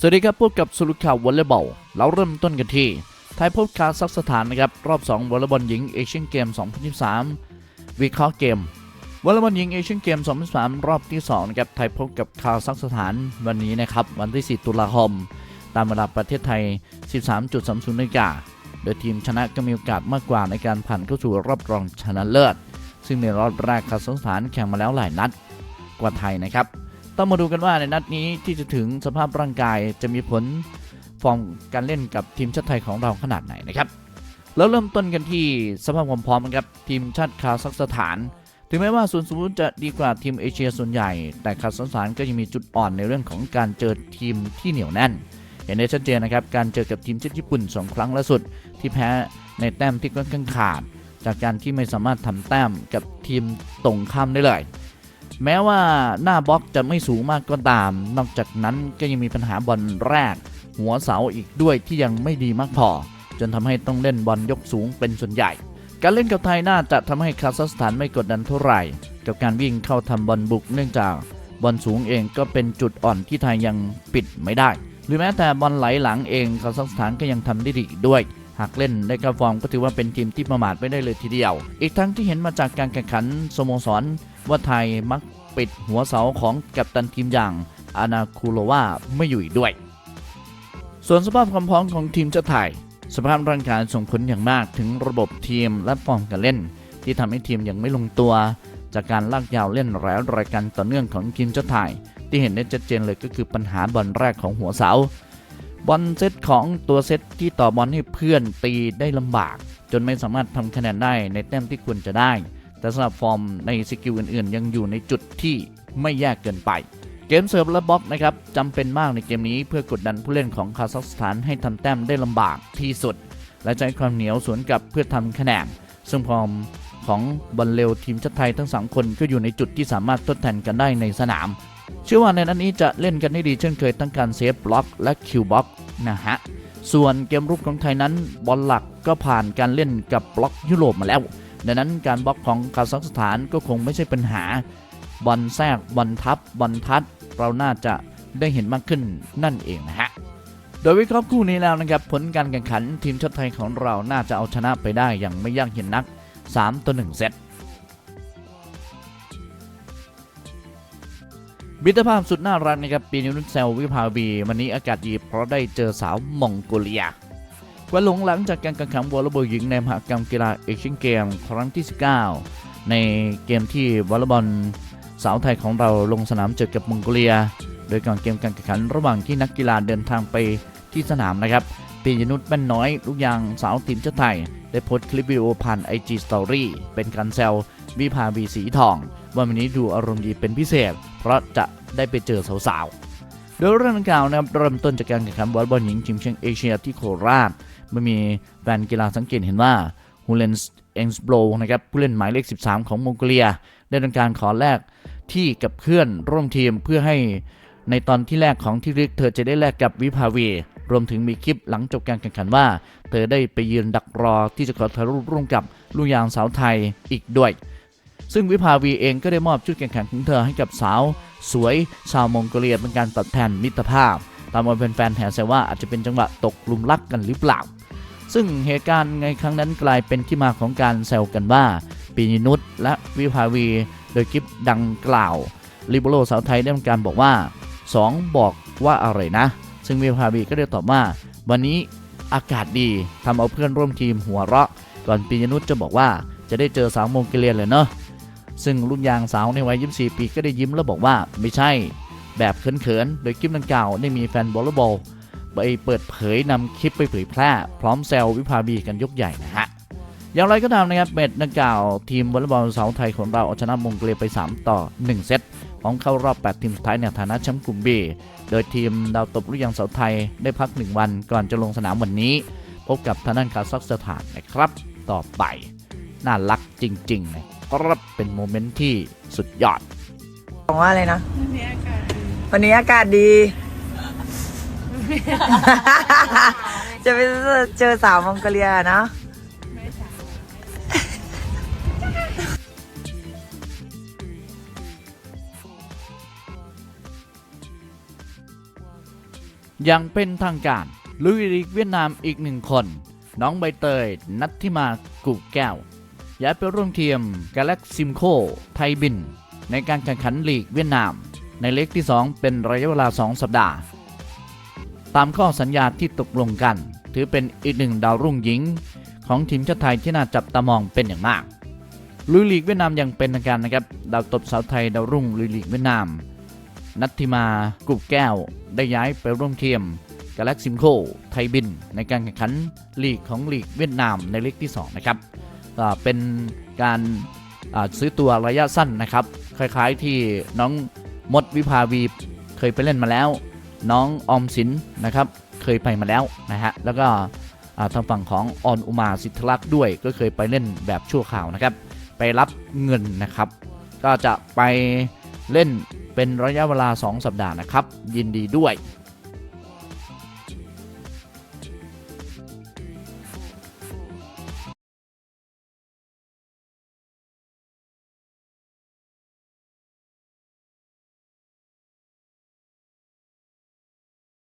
สวัสดีครับพบกับสรุปข่าววอลเลย์บอลเราเริ่มต้นกันที่ไทยพบคาซัคสถานนะครับรอบ 2 วอลเลย์บอลหญิงเอเชียนเกม 2023 วิเคราะห์เกมวอลเลย์บอลหญิงเอเชียนเกม 2023 รอบที่2นะครับไทยพบกับคาซัคสถานวันนี้นะครับวันที่ 4 ตุลาคม ตามเวลาประเทศไทย 13.30นาฬิกาโดยทีมชนะก็มีโอกาสมากกว่าในการผ่านเข้าสู่รอบรองชนะเลิศ ซึ่งในรอบแรกคาซัคสถานแข่งมาแล้วหลายนัดกว่าไทยนะครับ ต้องมาดูกันว่าในนัดนี้ที่จะถึงสภาพร่างกายจะมีผลฟอร์มการเล่นกับทีมชาติไทยของเราขนาดไหนนะครับแล้วเริ่มต้นกันที่สภาพความพร้อมนะครับทีมชาติคาซัคสถาน ถึงแม้ว่าศูนย์ศูนย์จะดีกว่าทีมเอเชียส่วนใหญ่ แต่คาซัคสถานก็ยังมีจุดอ่อนในเรื่องของการเจอทีมที่เหนียวแน่น เห็นได้ชัดเจนนะครับการเจอกับทีมชาติญี่ปุ่น 2 ครั้งล่าสุด ที่แพ้ในแต้มที่ค่อนข้างขาด จากการที่ไม่สามารถทำแต้มกับทีมตรงข้ามได้เลย แม้ว่าหน้าบล็อกจะไม่สูงมากก็ตาม นอกจากนั้นก็ยังมีปัญหาบอลแรก หัวเสาอีกด้วยที่ยังไม่ดีมากพอ จนทำให้ต้องเล่นบอลยกสูงเป็นส่วนใหญ่ การเล่นกับไทยน่าจะทำให้คาซัคสถานไม่กดดันเท่าไหร่ กับการวิ่งเข้าทำบอลบุกเนื่องจากบอลสูงเองก็เป็นจุดอ่อนที่ไทยยังปิดไม่ได้ หรือแม้แต่บอลไหลหลังเองคาซัคสถานก็ยังทำได้ดีด้วย หากเล่นได้กระฟอร์มก็ถือว่าเป็นทีมที่ประมาทไม่ได้เลยทีเดียว อีกทั้งที่เห็นมาจากการแข่งขันสโมสรว่าไทยมักปิดหัวเสาของกัปตันทีมอย่างอานาคูโลวาไม่อยู่อีกด้วย ส่วนสภาพความพร้อมของทีมชาติไทย สภาพร่างกายส่งผลอย่างมากถึงระบบทีมและฟอร์มการเล่น ที่ทำให้ทีมยังไม่ลงตัว จากการลากยาวเล่นหลายรายการต่อเนื่องของทีมชาติไทย ที่เห็นได้ชัดเจนเลยก็คือปัญหาบอลแรกของหัวเสา บอลเซตของตัวเซตที่ต่อบอลให้เพื่อนตีได้ลำบาก จนไม่สามารถทำคะแนนได้ในแต้มที่ควรจะได้ แต่สำหรับฟอร์มในสกิลอื่นๆ ยังอยู่ในจุดที่ไม่แย่เกินไป เกมเซิร์ฟและบล็อกนะครับจำเป็นมากในเกมนี้เพื่อกดดันผู้เล่นของคาซัคสถานให้ทำแต้มได้ลำบากที่สุด และใช้ความเหนียวสวนกลับเพื่อทำคะแนนซึ่งฟอร์มของบอลเร็วทีมชาติไทยทั้งสองคนก็อยู่ในจุดที่สามารถทดแทนกันได้ในสนาม เชื่อว่าในนัดนี้จะเล่นกันได้ดีเช่นเคยทั้งการเซฟบล็อกและคิวบล็อกนะฮะ ส่วนเกมรุกของไทยนั้นบอลหลักก็ผ่านการเล่นกับบล็อกยุโรปมาแล้ว ดังนั้นการบล็อกของคาซัคสถานก็คงไม่ใช่ปัญหาบอลแทรกบอลทับบอลทัด เราน่าจะได้เห็นมากขึ้นนั่นเองนะฮะโดยวิเคราะห์คู่นี้แล้วนะครับผลการแข่งขันทีมชาติไทยของเราน่าจะเอาชนะไปได้อย่างไม่ยากเย็นนัก 3 ต่อ 1 เซต มิตรภาพสุดน่ารักนะครับปีนิวนุเซลวิภาวีวันนี้อากาศดีเพราะได้เจอสาวมองโกเลียว่าหลงหลังจากการแข่งขันวอลเลย์บอลหญิงในมหกรรมกีฬาเอเชียนเกมครั้งที่ 19 ในเกมที่วอลเลย์บอลสาวไทยของเราลงสนามเจอกับมองโกเลีย โดยก่อนเกมการแข่งขันระหว่างที่นักกีฬาเดินทางไปที่สนามนะครับปียนุชแม่นน้อย ลูกยางสาวทีมชาติไทย ได้โพสต์คลิปวิดีโอผ่าน IG Story เป็นการแซววิภาวีสีทอง ว่าวันนี้ดูอารมณ์ดีเป็นพิเศษ เพราะจะได้ไปเจอสาวๆ โดยเรื่องดังกล่าวนะครับเริ่มต้นจากการแข่งขันวอลเลย์บอลหญิงชิงแชมป์เอเชียที่โคราชเมื่อมีแฟนกีฬาสังเกตเห็นว่าฮูเลนส์เอ็งส์โบรนะครับผู้เล่นหมายเลข 13 ของมองโกเลีย ได้ทำการขอแลกที่กับเพื่อนร่วมทีมเพื่อให้ในตอนที่แรกของที่รึกเธอจะได้แลกกับวิภาวีรวมถึงมีคลิปหลังจบการแข่งขันว่า เธอได้ไปยืนดักรอที่จะขอถ่ายรูปร่วมกับลูกยางสาวไทยอีกด้วย ซึ่งวิภาวีเองก็ได้มอบชุดแข่งขันของเธอให้กับสาว สวยชาวมองโกเลียเป็นการตอบแทนมิตรภาพ ตามมาเป็นแฟนแห่แซวว่าอาจจะเป็นจังหวะตกลุมรักกันหรือเปล่า ซึ่งเหตุการณ์ในครั้งนั้นกลายเป็นที่มาของการแซวกันว่าปีนินุษและวิภาวี โดยคลิปดังกล่าวลิเบโรสาวไทยได้ทำการบอกว่า 2 บอกว่าอะไรนะ ซึ่งวิภาวีก็ได้ตอบว่า วันนี้อากาศดีทำเอาเพื่อนร่วมทีมหัวเราะ ก่อนปียนุษจะบอกว่าจะได้เจอสาวมงเกเลียนเลยเนาะ ซึ่งรุ่นยางสาวในวัย 24 ปีก็ได้ยิ้มแล้วบอกว่าไม่ใช่แบบเขินๆ โดยคลิปดังกล่าวได้มีแฟนบอลเลย์บอลไปเปิดเผยนำคลิปไปเผยแพร่ พร้อมแซววิภาวีกันยกใหญ่นะฮะ อย่างไรก็ตามนะครับเม็ดดังกล่าวทีมวอลเลย์บอลสาวไทยของเราเอาชนะมงโกเลียไป 3 ต่อ 1 เซตของเข้ารอบ 8 ทีมสุดท้ายในฐานะแชมป์กลุ่ม B โดยทีมดาวตบลูกยางสาวไทยได้พัก 1 วันก่อนจะลงสนามวันนี้ พบกับทางด้านคาซัคสถานนะครับต่อไป น่ารักจริงๆนะครับเป็นโมเมนต์ที่สุดยอดบอกว่าอะไรนะ วันนี้อากาศดีวันนี้อากาศดี จะไปเจอสาวมองโกเลียนะ ไม่สาวคอย่างเป็นทางการลุยลีกเวียดนามอีกหนึ่งคน น้องใบเตย นัทธิมากุกแก้ว ย้ายไปร่วมทีมกาแล็กซิมโคไทยบิน ในการแข่งขันลีกเวียดนาม ในเล็กที่ 2 เป็นระยะเวลา 2 สัปดาห์ ตามข้อสัญญาที่ตกลงกัน ถือเป็นอีกหนึ่งดาวรุ่งหญิง ของทีมชาติไทยที่น่าจับตามองเป็นอย่างมากลุยลีกเวียดนามยังเป็นทางการนะครับดาวตบสาวไทยดาวรุ่งลุยลีกเวียดนาม นัทธิมากุบแก้วได้ย้ายไปร่วมทีมกาแล็กซิมโคไทยบิน ในการแข่งขันลีกของลีกเวียดนามในเล็กที่ 2 นะครับ เป็นการซื้อตัวระยะสั้นนะครับ คล้ายๆที่น้องมดวิภาวีเคยไปเล่นมาแล้ว น้องออมสินนะครับเคยไปมาแล้วนะฮะแล้วก็ทางฝั่งของออนอุมาสิทธลักษ์ด้วยก็เคยไปเล่นแบบชั่วข่าวนะครับ ไปรับเงินนะครับ ก็จะไปเล่นเป็นระยะเวลา 2 สัปดาห์นะครับ ยินดีด้วย